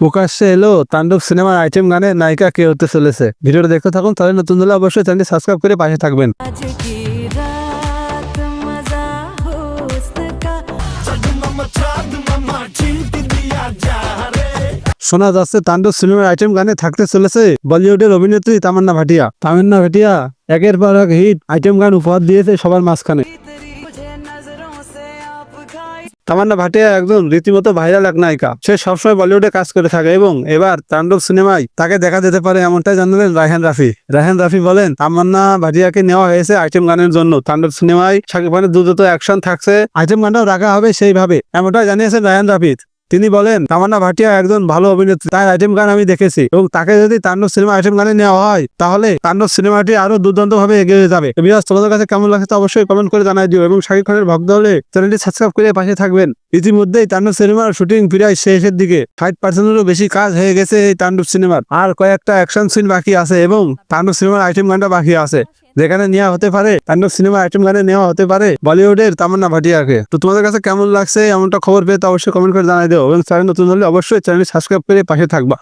প্রকাশ্যে এলো তাণ্ডব সিনেমার আইটেম গানে নায়িকা কে হতে চলেছে। ভিডিওটা দেখতে থাকুন তাহলে নতুন দলে অবশ্যই চ্যানেলটি সাবস্ক্রাইব করে পাশে থাকবেন। শোনা যাচ্ছে তাণ্ডব সিনেমার আইটেম গানে থাকতে চলেছে বলিউডের অভিনেত্রী তামান্না ভাটিয়া। তামান্না ভাটিয়া একের পর এক হিট আইটেম গান উপহার দিয়েছে সবার মাঝখানে। তামান্না ভাটিয়া একজন রীতিমতো ভাইরাল এক নায়িকা। সে সবসময় বলিউডে কাজ করে থাকে এবং এবার তাণ্ডব সিনেমায় তাকে দেখা যেতে পারে এমনটাই জানালেন রায়হান রাফি। রায়হান রাফি বলেন, তামান্না ভাটিয়াকে নেওয়া হয়েছে আইটেম গানের জন্য। তাণ্ডব সিনেমায় শাকিব খানের দ্রুত অ্যাকশন থাকছে, আইটেম গানটাও রাখা হবে সেইভাবে, এমনটাই জানিয়েছেন রায়হান রাফি। তিনি বলেন, তামান্না ভাটিয়া একজন ভালো অভিনেত্রী। তার আইটেম গান আমি দেখেছি এবং তাকে যদি তাণ্ডব সিনেমা আইটেম গানে নেওয়া হয়, তাহলে তাণ্ডব সিনেমাটি আরও দুর্দান্ত ভাবে এগিয়ে যাবে। বিরাজ তোমাদের কাছে কেমন লাগছে অবশ্যই কমেন্ট করে জানাই দিও এবং শাকিব খানের ভক্ত হলে চ্যানেলটি সাবস্ক্রাইব করে পাশে থাকবেন। ইতিমধ্যেই তাণ্ডব সিনেমার শুটিং প্রায় শেষের দিকে। ষাট পার্সেন্টেরও বেশি কাজ হয়ে গেছে এই তাণ্ডব সিনেমার। আর কয়েকটা অ্যাকশন সিন বাকি আছে এবং তাণ্ডব সিনেমার আইটেম গানটা বাকি আছে। যেখানে নেওয়া হতে পারে তাণ্ডব সিনেমা আইটেম গানে নেওয়া হতে পারে, বলিউডের তামান্না ভাটিয়াকে। তো তোমাদের কাছে কেমন লাগছে, এমনটা খবর পেয়ে তো অবশ্যই কমেন্ট করে জানাই দেবো এবং চ্যানেল নতুন হলে অবশ্যই চ্যানেল সাবস্ক্রাইব করে পাশে থাকবা।